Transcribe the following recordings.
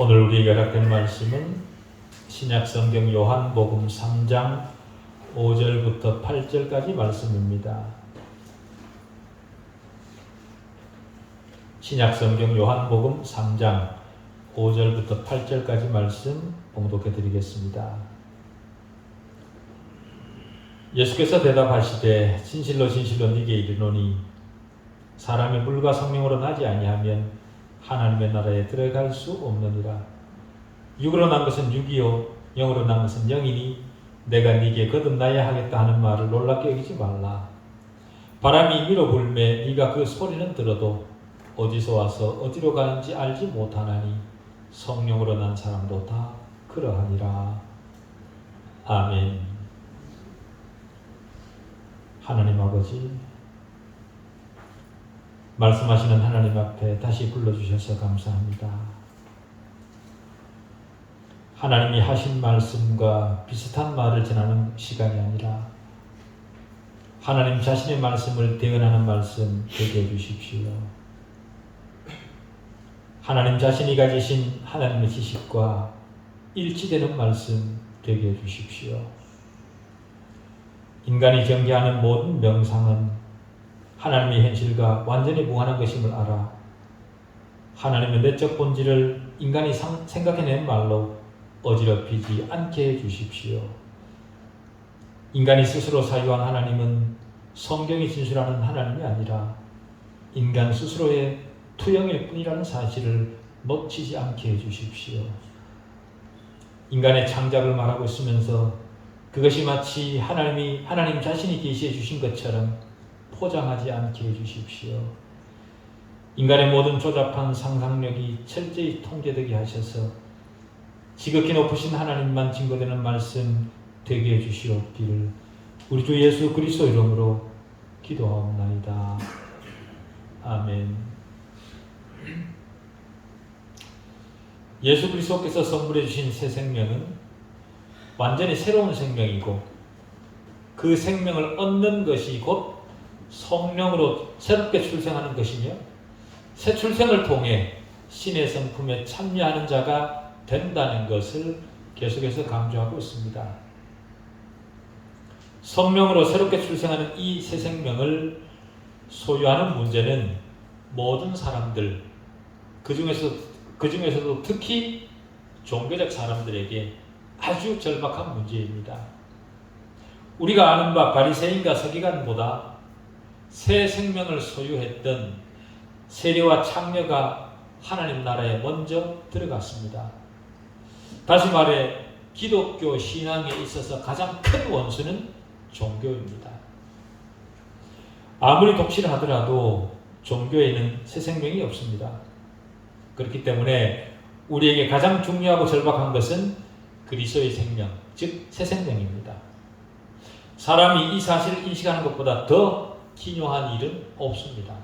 오늘 우리에게 허락된 말씀은 신약성경 요한복음 3장 5절부터 8절까지 말씀입니다. 신약성경 요한복음 3장 5절부터 8절까지 말씀 봉독해 드리겠습니다. 예수께서 대답하시되 진실로 진실로 네게 이르노니 사람이 물과 성령으로 나지 아니하면 하나님의 나라에 들어갈 수 없느니라. 육으로 난 것은 육이요 영으로 난 것은 영이니 내가 네게 거듭나야 하겠다 하는 말을 놀랍게 여기지 말라. 바람이 밀어 불매 네가 그 소리는 들어도 어디서 와서 어디로 가는지 알지 못하나니 성령으로 난 사람도 다 그러하니라. 아멘. 하나님 아버지 말씀하시는 하나님 앞에 다시 불러주셔서 감사합니다. 하나님이 하신 말씀과 비슷한 말을 전하는 시간이 아니라 하나님 자신의 말씀을 대언하는 말씀 되게 해주십시오. 하나님 자신이 가지신 하나님의 지식과 일치되는 말씀 되게 해주십시오. 인간이 경계하는 모든 명상은 하나님의 현실과 완전히 무관한 것임을 알아 하나님의 내적 본질을 인간이 상, 생각해낸 말로 어지럽히지 않게 해주십시오. 인간이 스스로 사유한 하나님은 성경이 진술하는 하나님이 아니라 인간 스스로의 투영일 뿐이라는 사실을 놓치지 않게 해주십시오. 인간의 창작을 말하고 있으면서 그것이 마치 하나님이 하나님 자신이 계시해 주신 것처럼 포장하지 않게 해주십시오. 인간의 모든 조잡한 상상력이 철저히 통제되게 하셔서 지극히 높으신 하나님만 증거되는 말씀 되게 해주시옵기를 우리 주 예수 그리스도 이름으로 기도하옵나이다. 아멘. 예수 그리스도께서 선물해 주신 새 생명은 완전히 새로운 생명이고 그 생명을 얻는 것이 곧 성령으로 새롭게 출생하는 것이며 새 출생을 통해 신의 성품에 참여하는 자가 된다는 것을 계속해서 강조하고 있습니다. 성령으로 새롭게 출생하는 이 새 생명을 소유하는 문제는 모든 사람들 그 중에서 그 중에서도 특히 종교적 사람들에게 아주 절박한 문제입니다. 우리가 아는 바 바리새인과 서기관보다 새 생명을 소유했던 세례와 창녀가 하나님 나라에 먼저 들어갔습니다. 다시 말해 기독교 신앙에 있어서 가장 큰 원수는 종교입니다. 아무리 독실하더라도 종교에는 새 생명이 없습니다. 그렇기 때문에 우리에게 가장 중요하고 절박한 것은 그리스도의 생명, 즉 새 생명입니다. 사람이 이 사실을 인식하는 것보다 더 기묘한 일은 없습니다.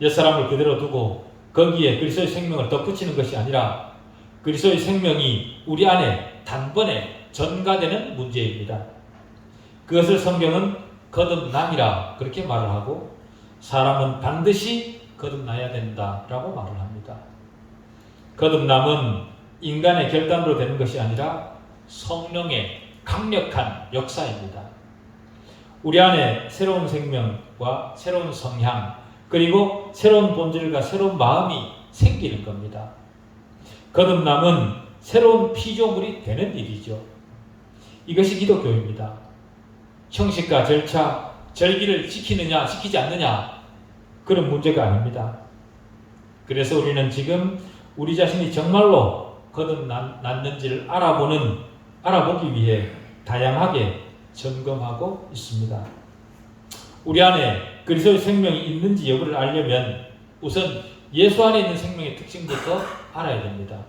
옛 사람을 그대로 두고 거기에 그리스도의 생명을 덧붙이는 것이 아니라 그리스도의 생명이 우리 안에 단번에 전가되는 문제입니다. 그것을 성경은 거듭남이라 그렇게 말을 하고 사람은 반드시 거듭나야 된다라고 말을 합니다. 거듭남은 인간의 결단으로 되는 것이 아니라 성령의 강력한 역사입니다. 우리 안에 새로운 생명과 새로운 성향, 그리고 새로운 본질과 새로운 마음이 생기는 겁니다. 거듭남은 새로운 피조물이 되는 일이죠. 이것이 기독교입니다. 형식과 절차, 절기를 지키느냐, 지키지 않느냐, 그런 문제가 아닙니다. 그래서 우리는 지금 우리 자신이 정말로 거듭났는지를 알아보는, 알아보기 위해 다양하게 점검하고 있습니다. 우리 안에 그리스도의 생명이 있는지 여부를 알려면 우선 예수 안에 있는 생명의 특징부터 알아야 됩니다.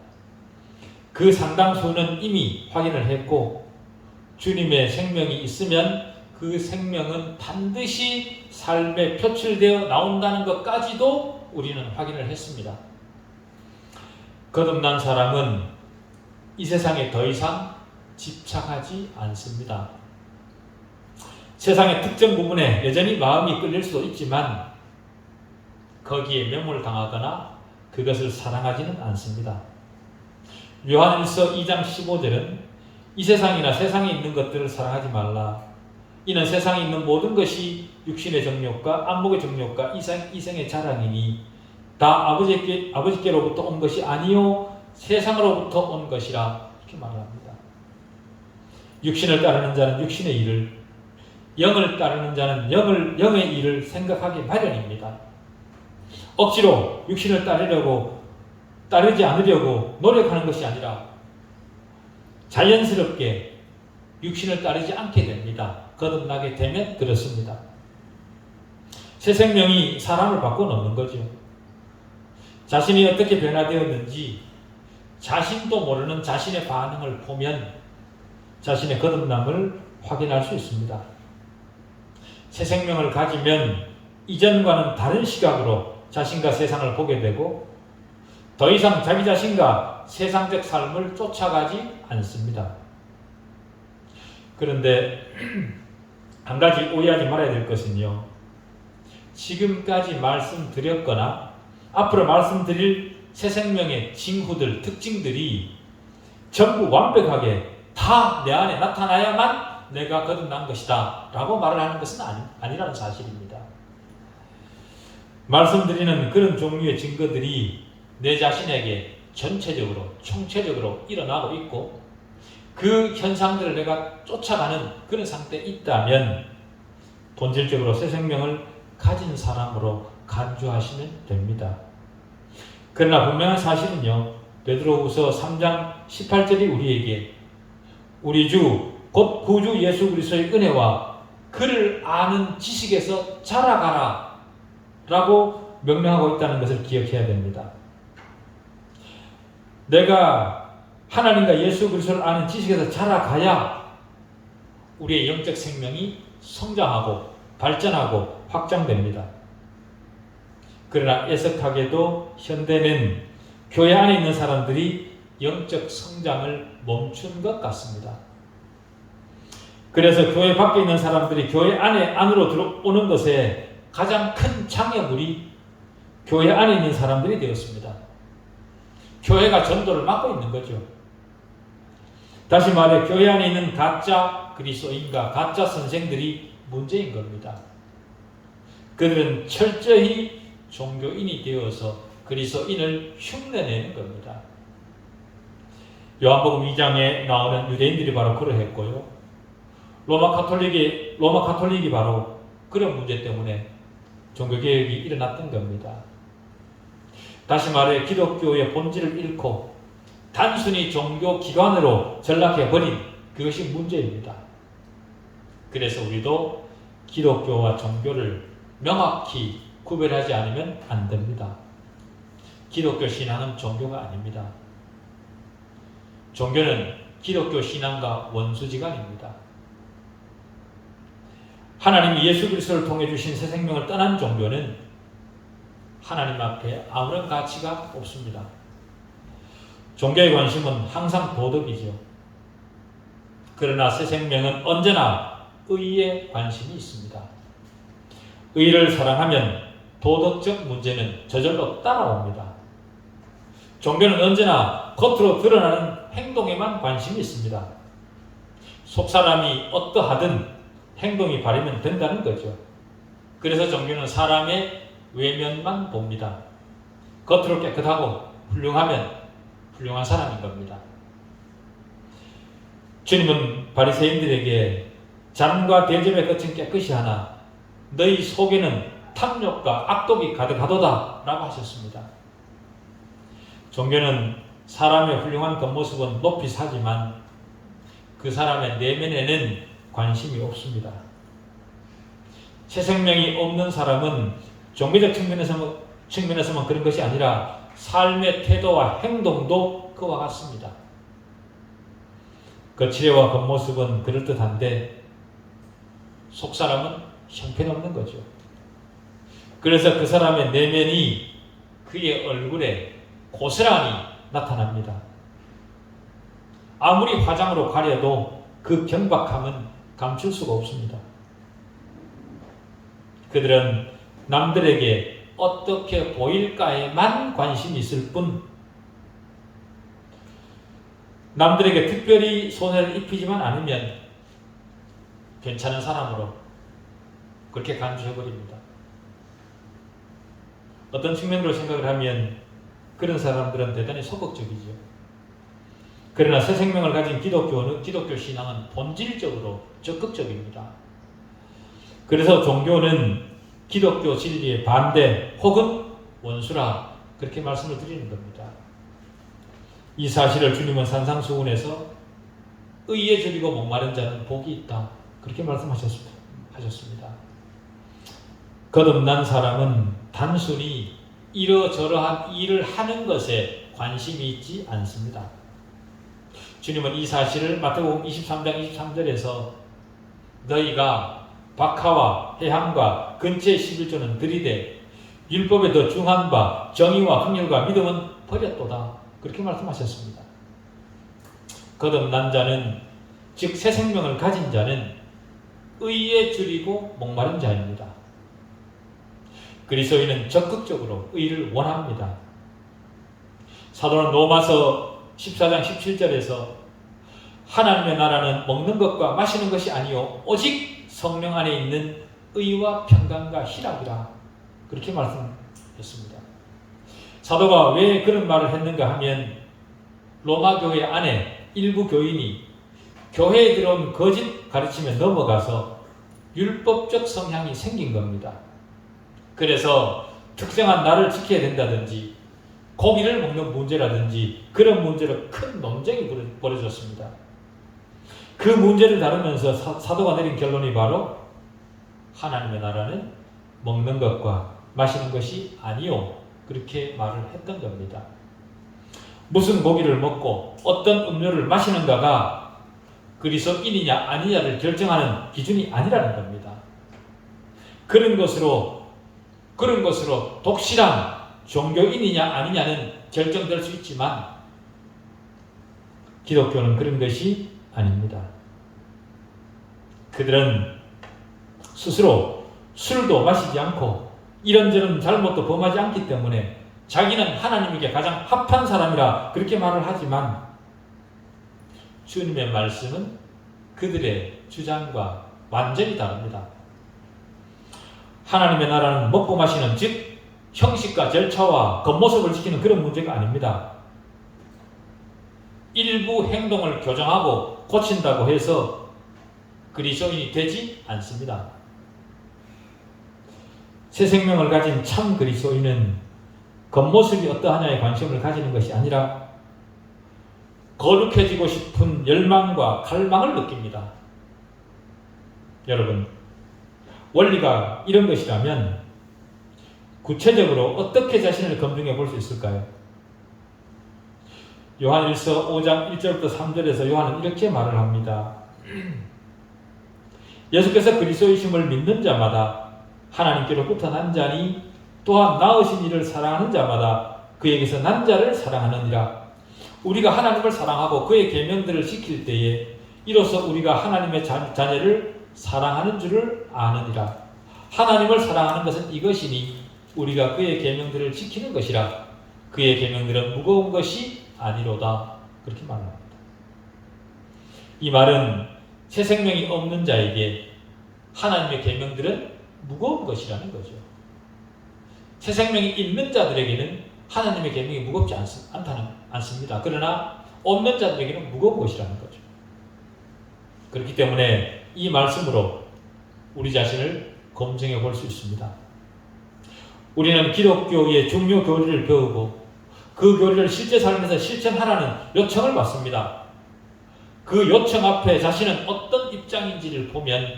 그 상당수는 이미 확인을 했고 주님의 생명이 있으면 그 생명은 반드시 삶에 표출되어 나온다는 것까지도 우리는 확인을 했습니다. 거듭난 사람은 이 세상에 더 이상 집착하지 않습니다. 세상의 특정 부분에 여전히 마음이 끌릴 수도 있지만 거기에 매몰 당하거나 그것을 사랑하지는 않습니다. 요한일서 2장 15절은 이 세상이나 세상에 있는 것들을 사랑하지 말라. 이는 세상에 있는 모든 것이 육신의 정욕과 안목의 정욕과 이생, 이생의 자랑이니 다 아버지께, 아버지께로부터 온 것이 아니요 세상으로부터 온 것이라 이렇게 말합니다. 육신을 따르는 자는 육신의 일을 영을 따르는 자는 영을 영의 일을 생각하기 마련입니다. 억지로 육신을 따르려고 따르지 않으려고 노력하는 것이 아니라 자연스럽게 육신을 따르지 않게 됩니다. 거듭나게 되면 그렇습니다. 새 생명이 사람을 바꿔놓는 거죠. 자신이 어떻게 변화되었는지 자신도 모르는 자신의 반응을 보면 자신의 거듭남을 확인할 수 있습니다. 새 생명을 가지면 이전과는 다른 시각으로 자신과 세상을 보게 되고 더 이상 자기 자신과 세상적 삶을 쫓아가지 않습니다. 그런데 한 가지 오해하지 말아야 될 것은요. 지금까지 말씀드렸거나 앞으로 말씀드릴 새 생명의 징후들, 특징들이 전부 완벽하게 다 내 안에 나타나야만 내가 거듭난 것이다 라고 말을 하는 것은 아니, 아니라는 사실입니다. 말씀드리는 그런 종류의 증거들이 내 자신에게 전체적으로, 총체적으로 일어나고 있고 그 현상들을 내가 쫓아가는 그런 상태에 있다면 본질적으로 새 생명을 가진 사람으로 간주하시면 됩니다. 그러나 분명한 사실은요. 베드로후서 3장 18절이 우리에게 우리 주 곧 구주 예수 그리스도의 은혜와 그를 아는 지식에서 자라가라 라고 명령하고 있다는 것을 기억해야 됩니다. 내가 하나님과 예수 그리스도를 아는 지식에서 자라가야 우리의 영적 생명이 성장하고 발전하고 확장됩니다. 그러나 애석하게도 현대는 교회 안에 있는 사람들이 영적 성장을 멈춘 것 같습니다. 그래서 교회 밖에 있는 사람들이 교회 안에 안으로 들어오는 것에 가장 큰 장애물이 교회 안에 있는 사람들이 되었습니다. 교회가 전도를 막고 있는 거죠. 다시 말해 교회 안에 있는 가짜 그리스도인과 가짜 선생들이 문제인 겁니다. 그들은 철저히 종교인이 되어서 그리스도인을 흉내내는 겁니다. 요한복음 2장에 나오는 유대인들이 바로 그러했고요. 로마 카톨릭이 로마 카톨릭이 바로 그런 문제 때문에 종교 개혁이 일어났던 겁니다. 다시 말해 기독교의 본질을 잃고 단순히 종교 기관으로 전락해 버린 그것이 문제입니다. 그래서 우리도 기독교와 종교를 명확히 구별하지 않으면 안 됩니다. 기독교 신앙은 종교가 아닙니다. 종교는 기독교 신앙과 원수지간입니다. 하나님이 예수 그리스도를 통해 주신 새 생명을 떠난 종교는 하나님 앞에 아무런 가치가 없습니다. 종교의 관심은 항상 도덕이죠. 그러나 새 생명은 언제나 의에 관심이 있습니다. 의를 사랑하면 도덕적 문제는 저절로 따라옵니다. 종교는 언제나 겉으로 드러나는 행동에만 관심이 있습니다. 속사람이 어떠하든 행동이 바르면 된다는 거죠. 그래서 종교는 사람의 외면만 봅니다. 겉으로 깨끗하고 훌륭하면 훌륭한 사람인 겁니다. 주님은 바리새인들에게 잔과 대접의 끝은 깨끗이 하나 너희 속에는 탐욕과 악독이 가득하도다 라고 하셨습니다. 종교는 사람의 훌륭한 겉모습은 높이 사지만 그 사람의 내면에는 관심이 없습니다. 새 생명이 없는 사람은 종교적 측면에서, 측면에서만 그런 것이 아니라 삶의 태도와 행동도 그와 같습니다. 그 겉모습은 그럴듯한데 속 사람은 형편없는 거죠. 그래서 그 사람의 내면이 그의 얼굴에 고스란히 나타납니다. 아무리 화장으로 가려도 그 경박함은 감출 수가 없습니다. 그들은 남들에게 어떻게 보일까에만 관심이 있을 뿐 남들에게 특별히 손해를 입히지만 않으면 괜찮은 사람으로 그렇게 간주해버립니다. 어떤 측면으로 생각을 하면 그런 사람들은 대단히 소극적이죠. 그러나 새 생명을 가진 기독교는 기독교 신앙은 본질적으로 적극적입니다. 그래서 종교는 기독교 진리의 반대 혹은 원수라 그렇게 말씀을 드리는 겁니다. 이 사실을 주님은 산상수훈에서 의에 줄이고 목마른 자는 복이 있다 그렇게 말씀하셨습니다. 거듭난 사람은 단순히 이러저러한 일을 하는 것에 관심이 있지 않습니다. 주님은 이 사실을 마태복음 23장 23절에서 너희가 박하와 해함과 근처의 11조는 들이되 율법에 더 중한 바 정의와 긍휼과 믿음은 버렸도다. 그렇게 말씀하셨습니다. 거듭난 자는 즉 새 생명을 가진 자는 의에 줄이고 목마른 자입니다. 그리스도인은 적극적으로 의를 원합니다. 사도는 로마서 14장 17절에서 하나님의 나라는 먹는 것과 마시는 것이 아니요 오직 성령 안에 있는 의와 평강과 희락이라 그렇게 말씀했습니다. 사도가 왜 그런 말을 했는가 하면 로마 교회 안에 일부 교인이 교회에 들어온 거짓 가르침에 넘어가서 율법적 성향이 생긴 겁니다. 그래서 특정한 날을 지켜야 된다든지 고기를 먹는 문제라든지 그런 문제로 큰 논쟁이 벌어졌습니다. 그 문제를 다루면서 사, 도가 내린 결론이 바로 하나님의 나라는 먹는 것과 마시는 것이 아니요. 그렇게 말을 했던 겁니다. 무슨 고기를 먹고 어떤 음료를 마시는가가 그리스도인이냐 아니냐를 결정하는 기준이 아니라는 겁니다. 그런 것으로 그런 것으로 독실한 종교인이냐 아니냐는 결정될 수 있지만 기독교는 그런 것이 아닙니다. 그들은 스스로 술도 마시지 않고 이런저런 잘못도 범하지 않기 때문에 자기는 하나님에게 가장 합한 사람이라 그렇게 말을 하지만 주님의 말씀은 그들의 주장과 완전히 다릅니다. 하나님의 나라는 먹고 마시는 즉 형식과 절차와 겉모습을 지키는 그런 문제가 아닙니다. 일부 행동을 교정하고 고친다고 해서 그리스도인이 되지 않습니다. 새 생명을 가진 참 그리스도인은 겉모습이 어떠하냐에 관심을 가지는 것이 아니라 거룩해지고 싶은 열망과 갈망을 느낍니다. 여러분, 원리가 이런 것이라면 구체적으로 어떻게 자신을 검증해 볼 수 있을까요? 요한 1서 5장 1절부터 3절에서 요한은 이렇게 말을 합니다. 예수께서 그리스도이심을 믿는 자마다 하나님께로부터 난 자니 또한 나으신 이를 사랑하는 자마다 그에게서 난 자를 사랑하느니라. 우리가 하나님을 사랑하고 그의 계명들을 지킬 때에 이로써 우리가 하나님의 자, 자녀를 사랑하는 줄을 아느니라. 하나님을 사랑하는 것은 이것이니 우리가 그의 계명들을 지키는 것이라. 그의 계명들은 무거운 것이 아니로다. 그렇게 말합니다. 이 말은 새 생명이 없는 자에게 하나님의 계명들은 무거운 것이라는 거죠. 새 생명이 있는 자들에게는 하나님의 계명이 무겁지 않, 않다는 않습니다. 그러나 없는 자들에게는 무거운 것이라는 거죠. 그렇기 때문에 이 말씀으로 우리 자신을 검증해 볼 수 있습니다. 우리는 기독교의 중요 교리를 배우고 그 교리를 실제 삶에서 실천하라는 요청을 받습니다. 그 요청 앞에 자신은 어떤 입장인지를 보면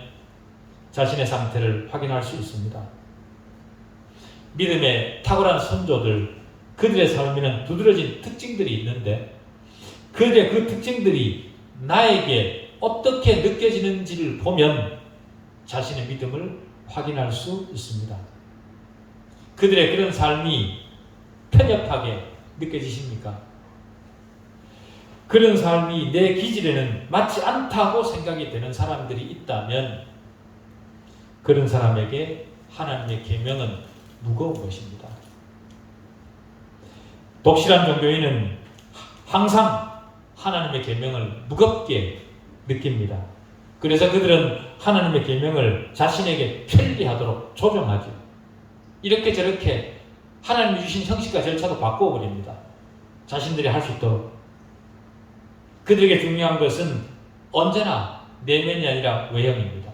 자신의 상태를 확인할 수 있습니다. 믿음의 탁월한 선조들, 그들의 삶에는 두드러진 특징들이 있는데 그들의 그 특징들이 나에게 어떻게 느껴지는지를 보면 자신의 믿음을 확인할 수 있습니다. 그들의 그런 삶이 편협하게 느껴지십니까? 그런 삶이 내 기질에는 맞지 않다고 생각이 되는 사람들이 있다면 그런 사람에게 하나님의 계명은 무거운 것입니다. 독실한 종교인은 항상 하나님의 계명을 무겁게 느낍니다. 그래서 그들은 하나님의 계명을 자신에게 편리하도록 조정하죠. 이렇게 저렇게 하나님이 주신 형식과 절차도 바꾸어 버립니다. 자신들이 할 수 있도록. 그들에게 중요한 것은 언제나 내면이 아니라 외형입니다.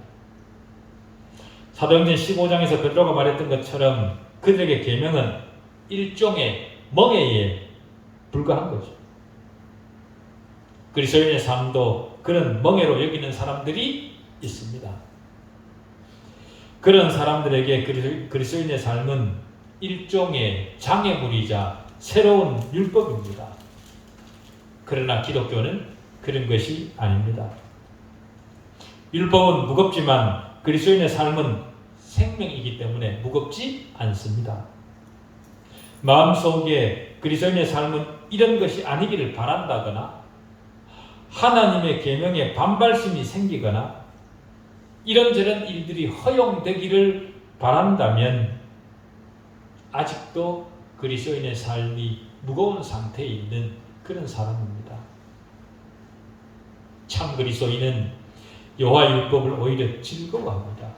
사도행전 15장에서 베드로가 말했던 것처럼 그들에게 계명은 일종의 멍에에 불과한 거죠. 그리스도인의 삶도 그런 멍에로 여기는 사람들이 있습니다. 그런 사람들에게 그리스도인의 삶은 일종의 장애물이자 새로운 율법입니다. 그러나 기독교는 그런 것이 아닙니다. 율법은 무겁지만 그리스도인의 삶은 생명이기 때문에 무겁지 않습니다. 마음속에 그리스도인의 삶은 이런 것이 아니기를 바란다거나 하나님의 계명에 반발심이 생기거나 이런저런 일들이 허용되기를 바란다면 아직도 그리스도인의 삶이 무거운 상태에 있는 그런 사람입니다. 참 그리스도인은 여호와 율법을 오히려 즐거워합니다.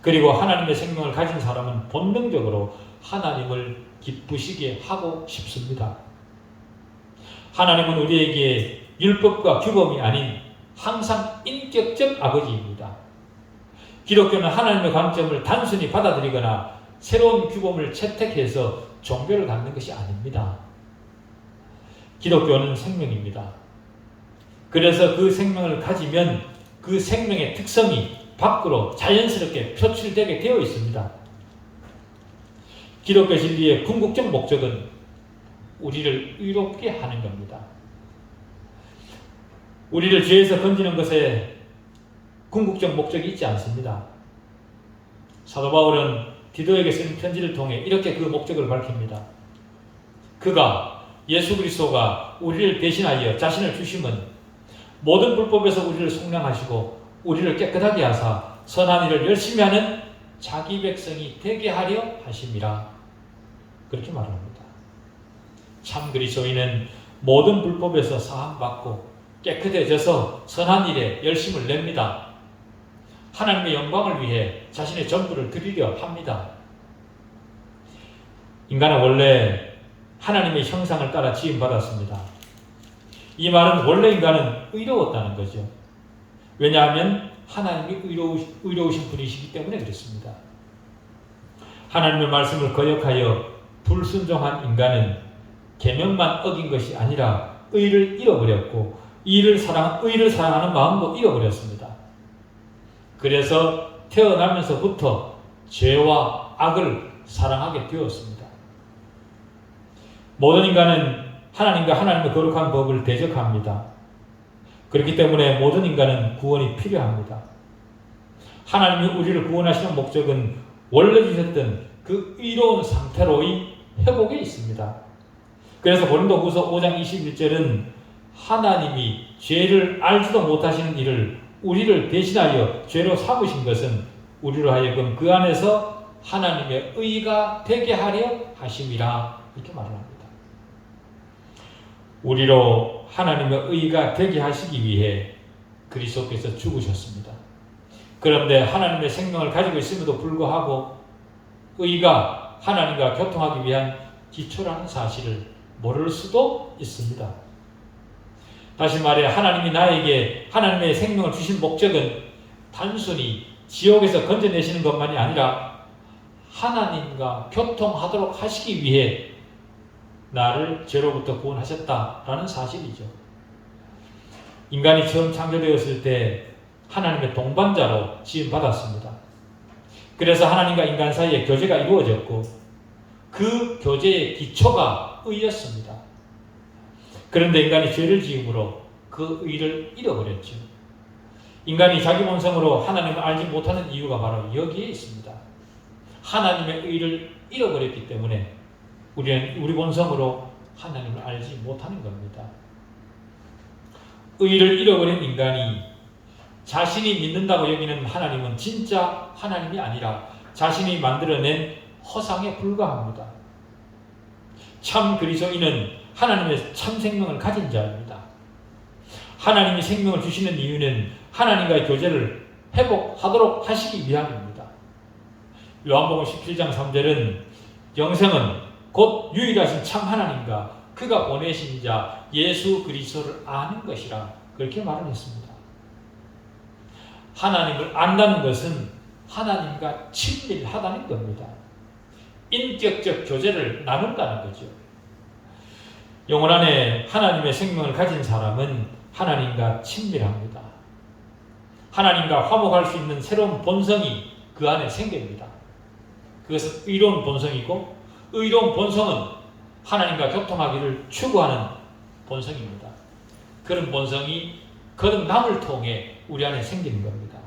그리고 하나님의 생명을 가진 사람은 본능적으로 하나님을 기쁘시게 하고 싶습니다. 하나님은 우리에게 율법과 규범이 아닌 항상 인격적 아버지입니다. 기독교는 하나님의 관점을 단순히 받아들이거나 새로운 규범을 채택해서 종교를 갖는 것이 아닙니다. 기독교는 생명입니다. 그래서 그 생명을 가지면 그 생명의 특성이 밖으로 자연스럽게 표출되게 되어 있습니다. 기독교 진리의 궁극적 목적은 우리를 의롭게 하는 겁니다. 우리를 죄에서 건지는 것에 궁극적 목적이 있지 않습니다. 사도 바울은 디도에게 쓴 편지를 통해 이렇게 그 목적을 밝힙니다. 그가 예수 그리스도가 우리를 대신하여 자신을 주심은 모든 불법에서 우리를 속량하시고 우리를 깨끗하게 하사 선한 일을 열심히 하는 자기 백성이 되게 하려 하심이라 그렇게 말합니다. 참 그리스도인은 모든 불법에서 사함받고 깨끗해져서 선한 일에 열심을 냅니다. 하나님의 영광을 위해 자신의 전부를 드리려 합니다. 인간은 원래 하나님의 형상을 따라 지음받았습니다. 이 말은 원래 인간은 의로웠다는 거죠. 왜냐하면 하나님이 의로우, 의로우신 분이시기 때문에 그렇습니다. 하나님의 말씀을 거역하여 불순종한 인간은 계명만 어긴 것이 아니라 의를 잃어버렸고 이를 사랑 의를 사랑하는 마음도 잃어버렸습니다. 그래서 태어나면서부터 죄와 악을 사랑하게 되었습니다. 모든 인간은 하나님과 하나님의 거룩한 법을 대적합니다. 그렇기 때문에 모든 인간은 구원이 필요합니다. 하나님이 우리를 구원하시는 목적은 원래 주셨던 그 의로운 상태로의 회복에 있습니다. 그래서 고린도후서 5장 21절은 하나님이 죄를 알지도 못하시는 일을 우리를 대신하여 죄로 삼으신 것은 우리로 하여금 그 안에서 하나님의 의가 되게 하려 하심이라 이렇게 말합니다. 우리로 하나님의 의가 되게 하시기 위해 그리스도께서 죽으셨습니다. 그런데 하나님의 생명을 가지고 있음에도 불구하고 의가 하나님과 교통하기 위한 기초라는 사실을 모를 수도 있습니다. 다시 말해 하나님이 나에게 하나님의 생명을 주신 목적은 단순히 지옥에서 건져내시는 것만이 아니라 하나님과 교통하도록 하시기 위해 나를 죄로부터 구원하셨다라는 사실이죠. 인간이 처음 창조되었을 때 하나님의 동반자로 지음 받았습니다. 그래서 하나님과 인간 사이에 교제가 이루어졌고 그 교제의 기초가 의였습니다. 그런데 인간이 죄를 지음으로 그 의를 잃어버렸죠. 인간이 자기 본성으로 하나님을 알지 못하는 이유가 바로 여기에 있습니다. 하나님의 의를 잃어버렸기 때문에 우리는 우리 본성으로 하나님을 알지 못하는 겁니다. 의를 잃어버린 인간이 자신이 믿는다고 여기는 하나님은 진짜 하나님이 아니라 자신이 만들어낸 허상에 불과합니다. 참 그리스도인은 하나님의 참 생명을 가진 자입니다. 하나님이 생명을 주시는 이유는 하나님과의 교제를 회복하도록 하시기 위함입니다. 요한복음 17장 3절은 영생은 곧 유일하신 참 하나님과 그가 보내신 자 예수 그리스도를 아는 것이라 그렇게 말을 했습니다. 하나님을 안다는 것은 하나님과 친밀하다는 겁니다. 인격적 교제를 나눈다는 거죠. 영혼 안에 하나님의 생명을 가진 사람은 하나님과 친밀합니다. 하나님과 화목할 수 있는 새로운 본성이 그 안에 생깁니다. 그것은 의로운 본성이고 의로운 본성은 하나님과 교통하기를 추구하는 본성입니다. 그런 본성이 거듭남을 통해 우리 안에 생기는 겁니다.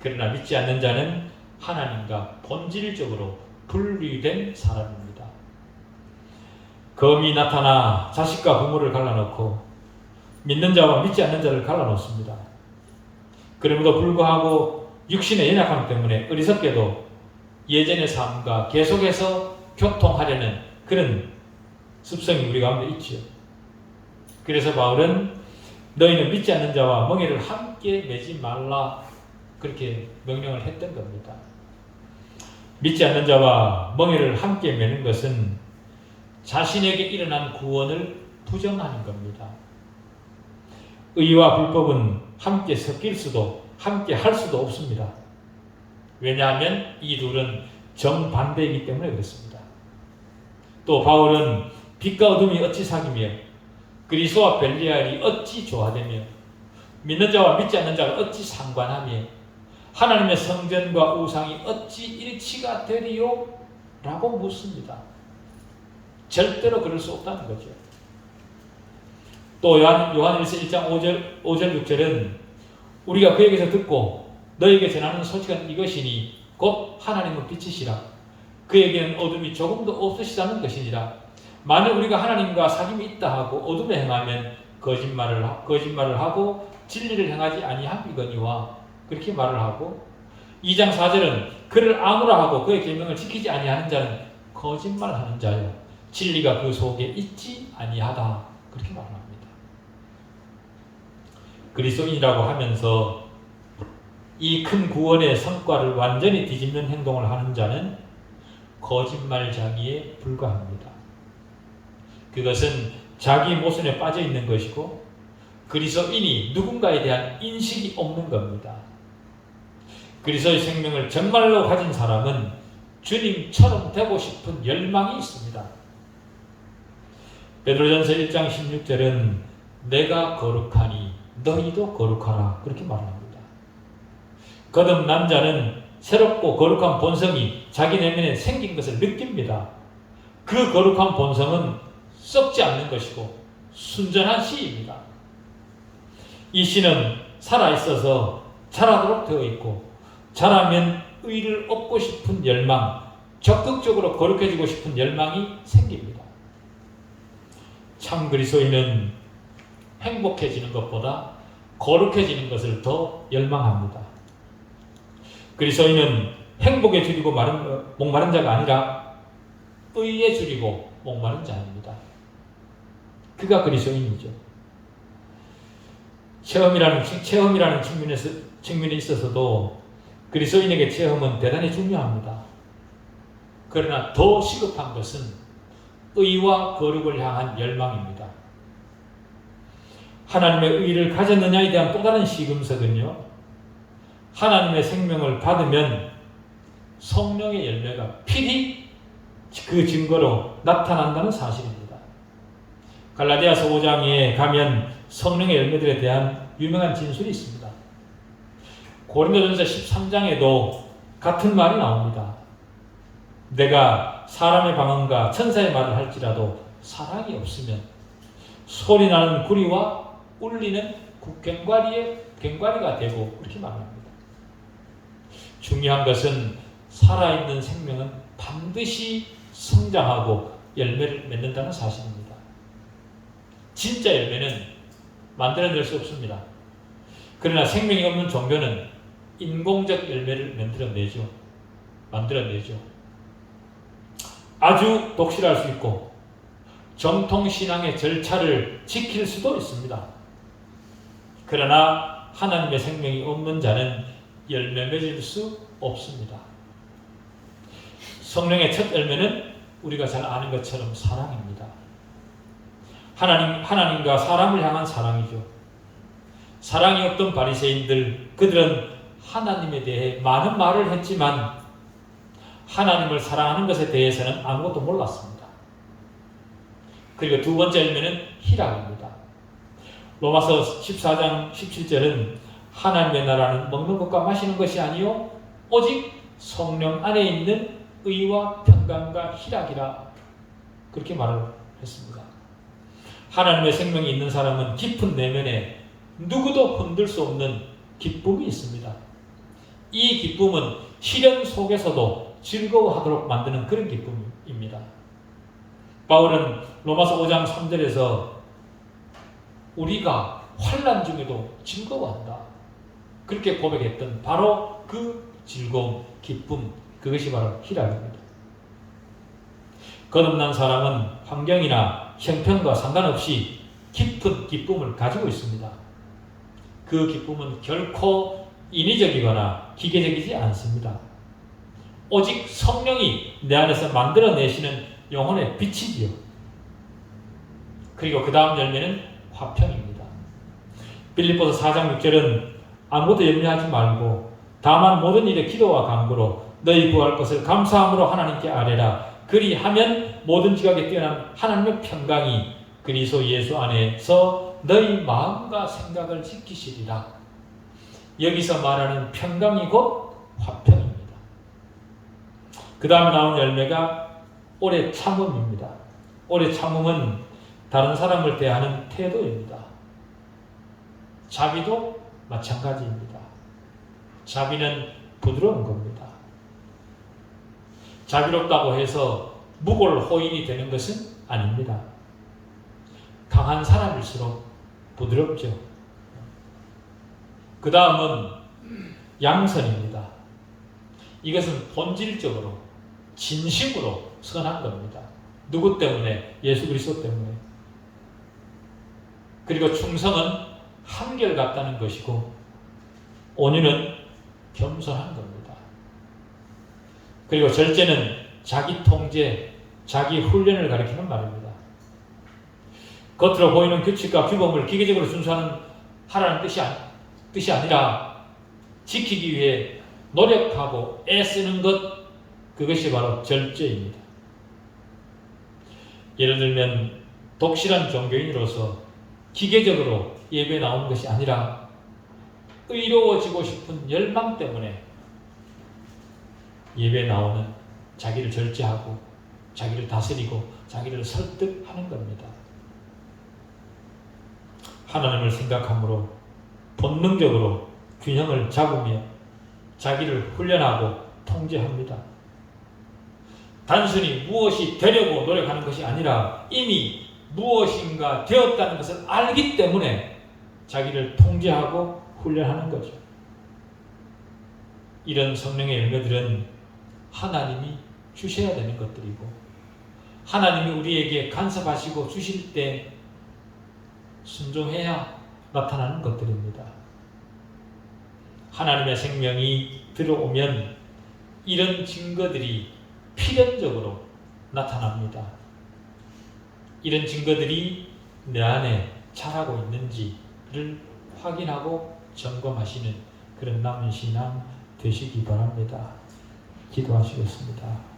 그러나 믿지 않는 자는 하나님과 본질적으로 분리된 사람입니다. 검이 나타나 자식과 부모를 갈라놓고 믿는 자와 믿지 않는 자를 갈라놓습니다. 그럼에도 불구하고 육신의 연약함 때문에 어리석게도 예전의 삶과 계속해서 교통하려는 그런 습성이 우리 가운데 있지요. 그래서 바울은 너희는 믿지 않는 자와 멍에를 함께 매지 말라 그렇게 명령을 했던 겁니다. 믿지 않는 자와 멍에를 함께 매는 것은 자신에게 일어난 구원을 부정하는 겁니다. 의와 불법은 함께 섞일 수도 함께 할 수도 없습니다. 왜냐하면 이 둘은 정반대이기 때문에 그렇습니다. 또 바울은 빛과 어둠이 어찌 사귀며 그리스도와 벨리알이 어찌 조화되며 믿는 자와 믿지 않는 자가 어찌 상관하며 하나님의 성전과 우상이 어찌 일치가 되리요? 라고 묻습니다. 절대로 그럴 수 없다는 거죠. 또 요한, 요한일서 1장 5절, 5절 6절은 우리가 그에게서 듣고 너에게 전하는 소식은 이것이니 곧 하나님은 빛이시라. 그에게는 어둠이 조금도 없으시다는 것이니라. 만일 우리가 하나님과 사귐이 있다 하고 어둠에 행하면 거짓말을 거짓말을 하고 진리를 행하지 아니함이거니와 그렇게 말을 하고 2장 4절은 그를 아무라 하고 그의 계명을 지키지 아니하는 자는 거짓말하는 자요 진리가 그 속에 있지 아니하다 그렇게 말합니다. 그리스도인이라고 하면서 이 큰 구원의 성과를 완전히 뒤집는 행동을 하는 자는 거짓말장이에 불과합니다. 그것은 자기 모순에 빠져 있는 것이고 그리스도인이 누군가에 대한 인식이 없는 겁니다. 그리스도의 생명을 정말로 가진 사람은 주님처럼 되고 싶은 열망이 있습니다. 베드로전서 1장 16절은 내가 거룩하니 너희도 거룩하라 그렇게 말합니다. 거듭난 자는 새롭고 거룩한 본성이 자기 내면에 생긴 것을 느낍니다. 그 거룩한 본성은 썩지 않는 것이고 순전한 씨입니다. 이 씨는 살아있어서 자라도록 되어 있고 자라면 의를 얻고 싶은 열망, 적극적으로 거룩해지고 싶은 열망이 생깁니다. 참 그리스도인은 행복해지는 것보다 거룩해지는 것을 더 열망합니다. 그리스도인은 행복에 줄이고 마른, 목마른 자가 아니라 의에 줄이고 목마른 자입니다. 그가 그리스도인이죠. 체험이라는, 체험이라는 측면에서, 측면에 있어서도 그리스도인에게 체험은 대단히 중요합니다. 그러나 더 시급한 것은 의와 거룩을 향한 열망입니다. 하나님의 의를 가졌느냐에 대한 또 다른 시금석은요. 하나님의 생명을 받으면 성령의 열매가 필히 그 증거로 나타난다는 사실입니다. 갈라디아서 5장에 가면 성령의 열매들에 대한 유명한 진술이 있습니다. 고린도전서 13장에도 같은 말이 나옵니다. 내가 사람의 방언과 천사의 말을 할지라도 사랑이 없으면 소리 나는 구리와 울리는 국경과리의 갱과리가 되고 그렇게 말합니다. 중요한 것은 살아있는 생명은 반드시 성장하고 열매를 맺는다는 사실입니다. 진짜 열매는 만들어낼 수 없습니다. 그러나 생명이 없는 종교는 인공적 열매를 만들어내죠. 만들어내죠. 아주 독실할 수 있고 정통 신앙의 절차를 지킬 수도 있습니다. 그러나 하나님의 생명이 없는 자는 열매 맺을 수 없습니다. 성령의 첫 열매는 우리가 잘 아는 것처럼 사랑입니다. 하나님 하나님과 사람을 향한 사랑이죠. 사랑이 없던 바리새인들 그들은 하나님에 대해 많은 말을 했지만 하나님을 사랑하는 것에 대해서는 아무것도 몰랐습니다. 그리고 두 번째 열매는 희락입니다. 로마서 14장 17절은 하나님의 나라는 먹는 것과 마시는 것이 아니요 오직 성령 안에 있는 의와 평강과 희락이라 그렇게 말을 했습니다. 하나님의 생명이 있는 사람은 깊은 내면에 누구도 흔들 수 없는 기쁨이 있습니다. 이 기쁨은 시련 속에서도 즐거워하도록 만드는 그런 기쁨입니다. 바울은 로마서 5장 3절에서 우리가 환란 중에도 즐거워한다. 그렇게 고백했던 바로 그 즐거움, 기쁨, 그것이 바로 희락입니다. 거듭난 사람은 환경이나 형편과 상관없이 깊은 기쁨을 가지고 있습니다. 그 기쁨은 결코 인위적이거나 기계적이지 않습니다. 오직 성령이 내 안에서 만들어내시는 영혼의 빛이지요. 그리고 그 다음 열매는 화평입니다. 빌립보서 4장 6절은 아무것도 염려하지 말고 다만 모든 일에 기도와 간구로 너희 구할 것을 감사함으로 하나님께 아뢰라. 그리하면 모든 지각에 뛰어난 하나님의 평강이 그리스도 예수 안에서 너희 마음과 생각을 지키시리라. 여기서 말하는 평강이 곧 화평입니다. 그 다음에 나온 열매가 오래 참음입니다. 오래 참음은 다른 사람을 대하는 태도입니다. 자비도 마찬가지입니다. 자비는 부드러운 겁니다. 자비롭다고 해서 무골 호인이 되는 것은 아닙니다. 강한 사람일수록 부드럽죠. 그 다음은 양선입니다. 이것은 본질적으로 진심으로 선한 겁니다. 누구 때문에? 예수 그리스도 때문에. 그리고 충성은 한결같다는 것이고 온유는 겸손한 겁니다. 그리고 절제는 자기 통제, 자기 훈련을 가리키는 말입니다. 겉으로 보이는 규칙과 규범을 기계적으로 준수하는 하라는 뜻이, 아니, 뜻이 아니라 지키기 위해 노력하고 애쓰는 것 그것이 바로 절제입니다. 예를 들면 독실한 종교인으로서 기계적으로 예배 나오는 것이 아니라 의로워지고 싶은 열망 때문에 예배 나오는 자기를 절제하고 자기를 다스리고 자기를 설득하는 겁니다. 하나님을 생각함으로 본능적으로 균형을 잡으며 자기를 훈련하고 통제합니다. 단순히 무엇이 되려고 노력하는 것이 아니라 이미 무엇인가 되었다는 것을 알기 때문에 자기를 통제하고 훈련하는 거죠. 이런 성령의 열매들은 하나님이 주셔야 되는 것들이고 하나님이 우리에게 간섭하시고 주실 때 순종해야 나타나는 것들입니다. 하나님의 생명이 들어오면 이런 증거들이 필연적으로 나타납니다. 이런 증거들이 내 안에 자라고 있는지를 확인하고 점검하시는 그런 남은 신앙 되시기 바랍니다. 기도하시겠습니다.